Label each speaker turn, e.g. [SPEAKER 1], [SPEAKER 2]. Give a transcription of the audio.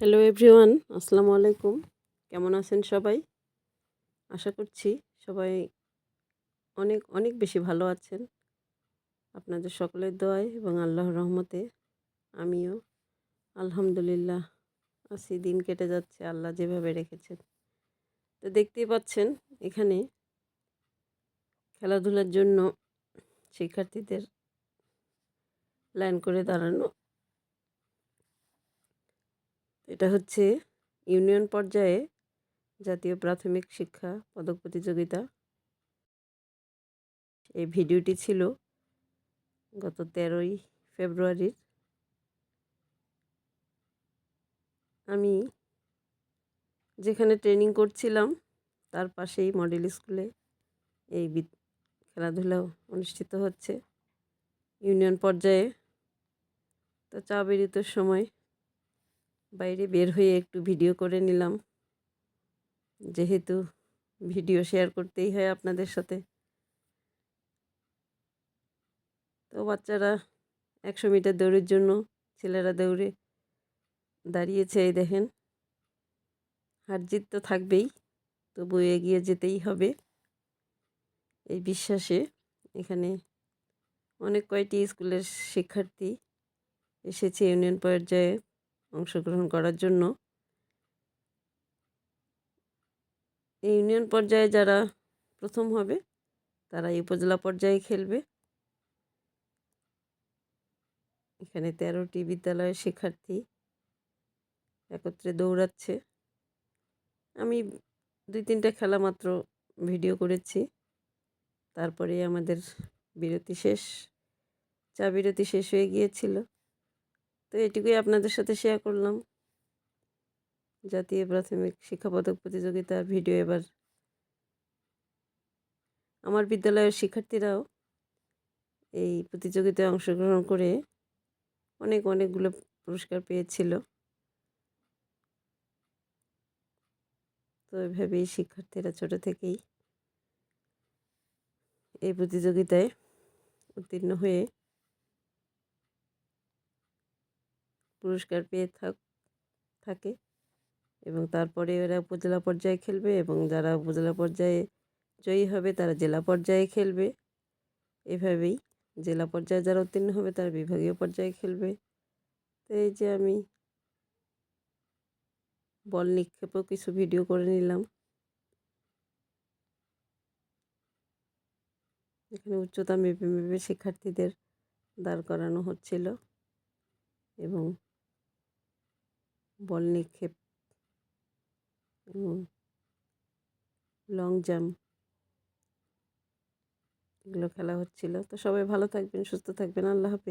[SPEAKER 1] Hello everyone আসসালামু আলাইকুম কেমন আছেন সবাই? আশা করছি সবাই অনেক অনেক বেশি ভালো আছেন। আপনাদের সকলের দোয়ায় এবং আল্লাহর রহমতে আমিও আলহামদুলিল্লাহ আছি। দিন কেটে যাচ্ছে, আল্লাহ যেভাবে রেখেছেন। তো দেখতেই পাচ্ছেন, এখানে খেলাধুলার জন্য শিক্ষার্থীদের লাইন করে দাঁড়ানো এটা হচ্ছে ইউনিয়ন পর্যায়ে জাতীয় প্রাথমিক শিক্ষা পদক প্রতিযোগিতা। এই ভিডিওটি ছিল গত তেরোই ফেব্রুয়ারির। আমি যেখানে ট্রেনিং করছিলাম, তার পাশেই মডেল স্কুলে এই খেলাধুলা অনুষ্ঠিত হচ্ছে। ইউনিয়ন পর্যায়ে তো চা বেরিতোর সময় বাইরে বের হয়ে একটু ভিডিও করে নিলাম। যেহেতু ভিডিও শেয়ার করতেই হয় আপনাদের সাথে। তো বাচ্চারা একশো মিটার দৌড়ের জন্য ছেলেরা দৌড়ে দাঁড়িয়েছে, এই দেখেন। হার জিত তো থাকবেই, তবু এগিয়ে যেতেই হবে। এই বিশ্বাসে এখানে অনেক কয়টি স্কুলের শিক্ষার্থী এসেছে ইউনিয়ন পর্যায়ে। অংশগ্রহণ করার জন্য। এই ইউনিয়ন পর্যায়ে যারা প্রথম হবে, তারা উপজেলা পর্যায়ে খেলবে। এখানে তেরোটি বিদ্যালয়ের শিক্ষার্থী একত্রে দৌড়াচ্ছে। আমি দুই তিনটা খেলা মাত্র ভিডিও করেছি। তারপরে আমাদের বিরতি শেষ। চা বিরতি শেষ হয়ে গিয়েছিল। তো এটুকুই আপনাদের সাথে শেয়ার করলাম। জাতীয় প্রাথমিক শিক্ষা পদক প্রতিযোগিতার ভিডিও এবার আমার বিদ্যালয়ের শিক্ষার্থীরাও এই প্রতিযোগিতায় অংশগ্রহণ করে অনেক অনেকগুলো পুরস্কার পেয়েছিল। তো এভাবেই শিক্ষার্থীরা ছোট থেকেই এই প্রতিযোগিতায় উত্তীর্ণ হয়ে পুরস্কার পেয়ে থাক, থাকে এবং তারপরে এরা উপজেলা পর্যায়ে খেলবে এবং যারা উপজেলা পর্যায়ে জয়ী হবে তারা জেলা পর্যায়ে খেলবে। এভাবেই জেলা পর্যায়ে যারা উত্তীর্ণ হবে তারা বিভাগীয় পর্যায়ে খেলবে। তো এই যে আমি বল নিক্ষেপও কিছু ভিডিও করে নিলাম। এখানে উচ্চতা মেপে মেপে শিক্ষার্থীদের দাঁড় করানো হচ্ছিল এবং বল নিক্ষেপ। এবং লং জাম্প এগুলো খেলা হচ্ছিল। তো সবাই ভালো থাকবেন, সুস্থ থাকবেন। আল্লাহ হাফিজ।